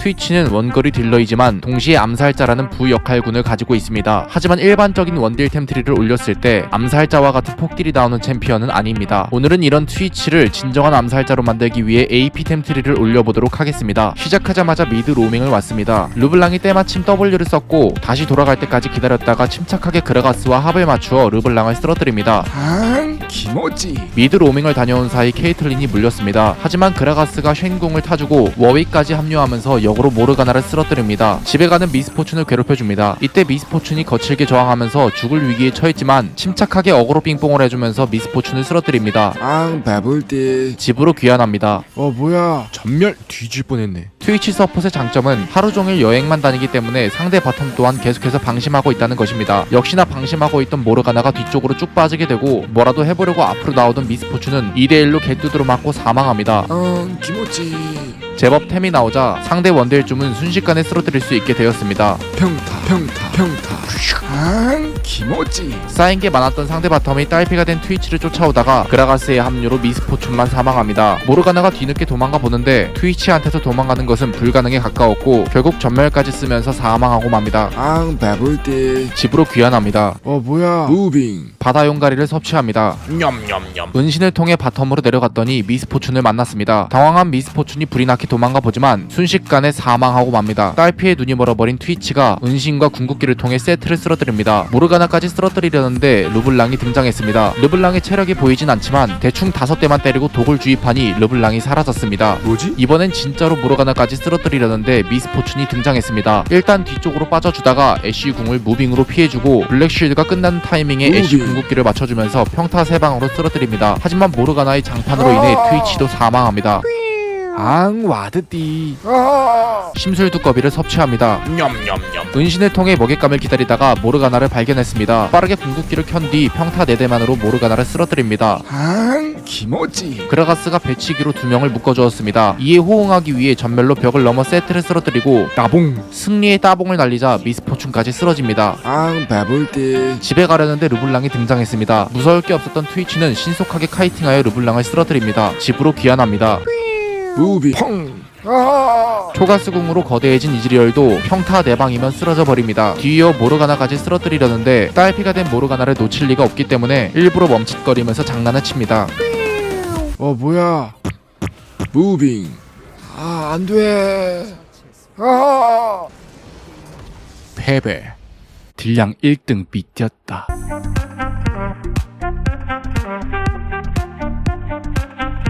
트위치는 원거리 딜러이지만 동시에 암살자라는 부역할군을 가지고 있습니다. 하지만 일반적인 원딜 템트리를 올렸을 때 암살자와 같은 폭딜이 나오는 챔피언은 아닙니다. 오늘은 이런 트위치를 진정한 암살자로 만들기 위해 AP 템트리를 올려보도록 하겠습니다. 시작하자마자 미드 로밍을 왔습니다. 르블랑이 때마침 W를 썼고 다시 돌아갈 때까지 기다렸다가 침착하게 그라가스와 합을 맞추어 르블랑을 쓰러뜨립니다. 아, 기모지. 미드 로밍을 다녀온 사이 케이틀린이 물렸습니다. 하지만 그라가스가 쉔궁을 타주고 워윅까지 합류하면서 역으로 모르가나를 쓰러뜨립니다. 집에 가는 미스포춘을 괴롭혀줍니다. 이때 미스포춘이 거칠게 저항하면서 죽을 위기에 처했지만 침착하게 어그로 빙뽕을 해주면서 미스포춘을 쓰러뜨립니다. 아, 배불 때. 집으로 귀환합니다. 어, 뭐야? 전멸 뒤질 뻔했네. 트위치 서폿의 장점은 하루 종일 여행만 다니기 때문에 상대 바텀 또한 계속해서 방심하고 있다는 것입니다. 역시나 방심하고 있던 모르가나가 뒤쪽으로 쭉 빠지게 되고 뭐라도 해보려고 앞으로 나오던 미스포춘은 2대1로 개뚜드로 맞고 사망합니다. 아, 기모지. 제법 템이 나오자 상대 원딜쯤은 순식간에 쓰러뜨릴 수 있게 되었습니다. 평타, 평타, 평타. 아, 기모지. 쌓인 게 많았던 상대 바텀이 딸피가 된 트위치를 쫓아오다가 그라가스의 합류로 미스포춘만 사망합니다. 모르가나가 뒤늦게 도망가 보는데 트위치한테서 도망가는 것은 불가능에 가까웠고 결국 전멸까지 쓰면서 사망하고 맙니다. 아, 배불 때. 집으로 귀환합니다. 어, 뭐야? 무빙. 바다 용가리를 섭취합니다. 냠냠냠. 은신을 통해 바텀으로 내려갔더니 미스포춘을 만났습니다. 당황한 미스포춘이 불이 나게 도망가 보지만 순식간에 사망하고 맙니다. 딸피의 눈이 멀어버린 트위치가 은신과 궁극기를 통해 세트를 쓰러뜨립니다. 모르가나까지 쓰러뜨리려는데 르블랑이 등장했습니다. 르블랑의 체력이 보이진 않지만 대충 다섯 대만 때리고 독을 주입하니 르블랑이 사라졌습니다. 뭐지? 이번엔 진짜로 모르가나까지 쓰러뜨리려는데 미스포춘이 등장했습니다. 일단 뒤쪽으로 빠져주다가 애쉬 궁을 무빙으로 피해주고 블랙쉴드가 끝나는 타이밍에 애쉬. 궁극기를 맞춰주면서 평타 세 방으로 쓰러뜨립니다. 하지만 모르가나의 장판으로 인해 트위치도 사망합니다. 앙 와드띠 아, 심술 두꺼비를 섭취합니다. 냠냠냠. 은신을 통해 먹잇감을 기다리다가 모르가나를 발견했습니다. 빠르게 궁극기를 켠 뒤 평타 4대만으로 모르가나를 쓰러뜨립니다. 아, 기모지. 그라가스가 배치기로 두 명을 묶어주었습니다. 이에 호응하기 위해 전멸로 벽을 넘어 세트를 쓰러뜨리고 따봉 승리의 따봉을 날리자 미스포춘까지 쓰러집니다. 아, 배불 때. 집에 가려는데 르블랑이 등장했습니다. 무서울 게 없었던 트위치는 신속하게 카이팅하여 르블랑을 쓰러뜨립니다. 집으로 귀환합니다. 무빙. 펑. 아, 초가스궁으로 거대해진 이즈리얼도 평타 4방이면 쓰러져 버립니다. 뒤이어 모르가나까지 쓰러뜨리려는데 딸피가 된 모르가나를 놓칠 리가 없기 때문에 일부러 멈칫거리면서 장난을 칩니다. 어, 뭐야? 무빙. 아, 안 돼. 아. 패배. 딜량 1등 삐졌다.